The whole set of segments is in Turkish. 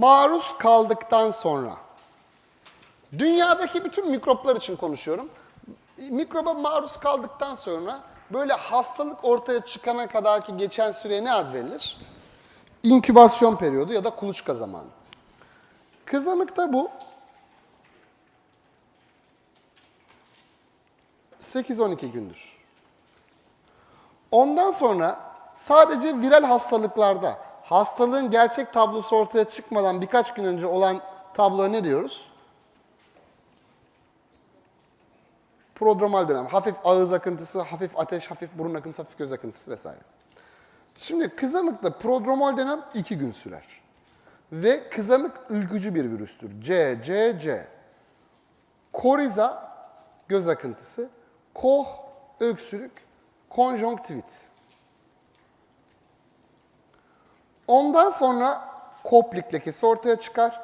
maruz kaldıktan sonra dünyadaki bütün mikroplar için konuşuyorum. Mikroba maruz kaldıktan sonra böyle hastalık ortaya çıkana kadar ki geçen süreye ne ad verilir? İnkübasyon periyodu ya da kuluçka zamanı. Kızamıkta bu 8-12 gündür. Ondan sonra sadece viral hastalıklarda hastalığın gerçek tablosu ortaya çıkmadan birkaç gün önce olan tabloya ne diyoruz? Prodromal dönem. Hafif ağız akıntısı, hafif ateş, hafif burun akıntısı, hafif göz akıntısı vesaire. Şimdi kızamıkta prodromal dönem 2 gün sürer. Ve kızamık ülkücü bir virüstür. C, C, C. Koriza göz akıntısı, koh öksürük, konjonktivit. Ondan sonra koplik lekesi ortaya çıkar.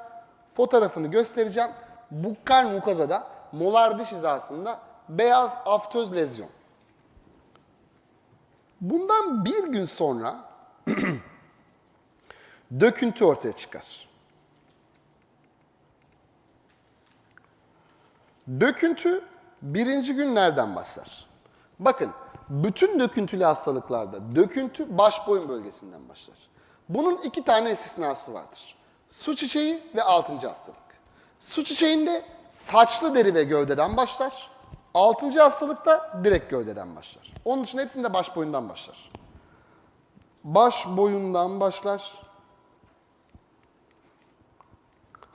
Fotoğrafını göstereceğim. Bukkal mukozada molar diş hizasında beyaz aftöz lezyon. Bundan bir gün sonra döküntü ortaya çıkar. Döküntü birinci gün nereden başlar? Bakın bütün döküntülü hastalıklarda döküntü baş boyun bölgesinden başlar. Bunun iki tane istisnası vardır. Su çiçeği ve altıncı hastalık. Su çiçeğinde saçlı deri ve gövdeden başlar. Altıncı hastalıkta direkt gövdeden başlar. Onun için hepsinde baş boyundan başlar. Baş boyundan başlar.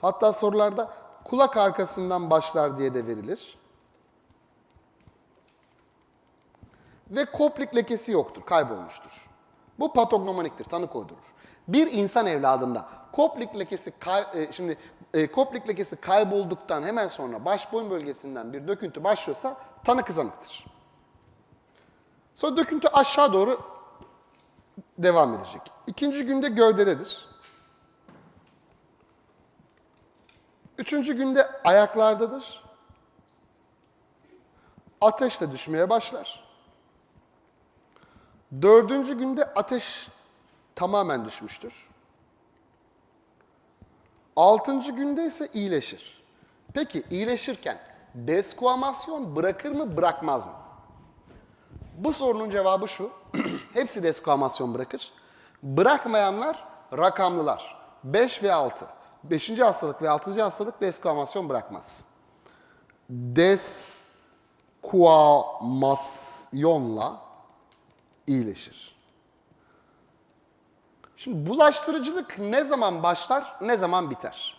Hatta sorularda kulak arkasından başlar diye de verilir. Ve koplik lekesi yoktur, kaybolmuştur. Bu patognomoniktir, tanı koydurur. Bir insan evladında koplik lekesi kay- e, şimdi e, koplik lekesi kaybolduktan hemen sonra baş boyun bölgesinden bir döküntü başlıyorsa tanı kızamıktır. Sonra döküntü aşağı doğru devam edecek. İkinci günde gövdededir. Üçüncü günde ayaklardadır. Ateşle düşmeye başlar. Dördüncü günde ateş tamamen düşmüştür. Altıncı günde ise iyileşir. Peki iyileşirken deskuamasyon bırakır mı bırakmaz mı? Bu sorunun cevabı şu. Hepsi deskuamasyon bırakır. Bırakmayanlar rakamlılar. 5 ve 6. 5. hastalık ve 6. hastalık deskuamasyon bırakmaz. Deskuamasyonla iyileşir. Şimdi bulaştırıcılık ne zaman başlar, ne zaman biter?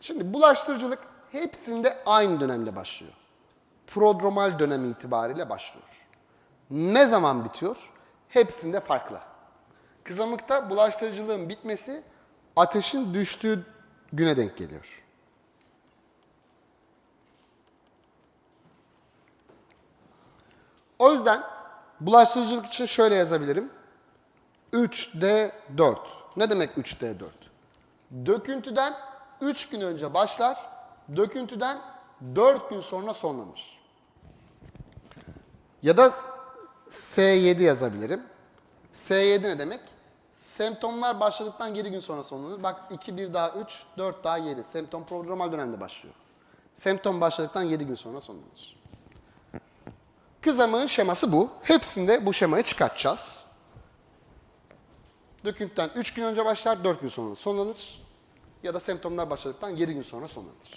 Şimdi bulaştırıcılık hepsinde aynı dönemde başlıyor. Prodromal dönem itibariyle başlıyor. Ne zaman bitiyor? Hepsinde farklı. Kızamıkta bulaştırıcılığın bitmesi ateşin düştüğü güne denk geliyor. O yüzden bulaştırıcılık için şöyle yazabilirim. 3D4. Ne demek 3D4? Döküntüden 3 gün önce başlar, döküntüden 4 gün sonra sonlanır. Ya da S7 yazabilirim. S7 ne demek? Semptomlar başladıktan 7 gün sonra sonlanır. Bak 2, 1 daha 3, 4 daha 7. Semptom prodromal dönemde başlıyor. Semptom başladıktan 7 gün sonra sonlanır. Kızamığın şeması bu. Hepsinde bu şemayı çıkartacağız. Döküntüden 3 gün önce başlar, 4 gün sonra sonlanır. Ya da semptomlar başladıktan 7 gün sonra sonlanır.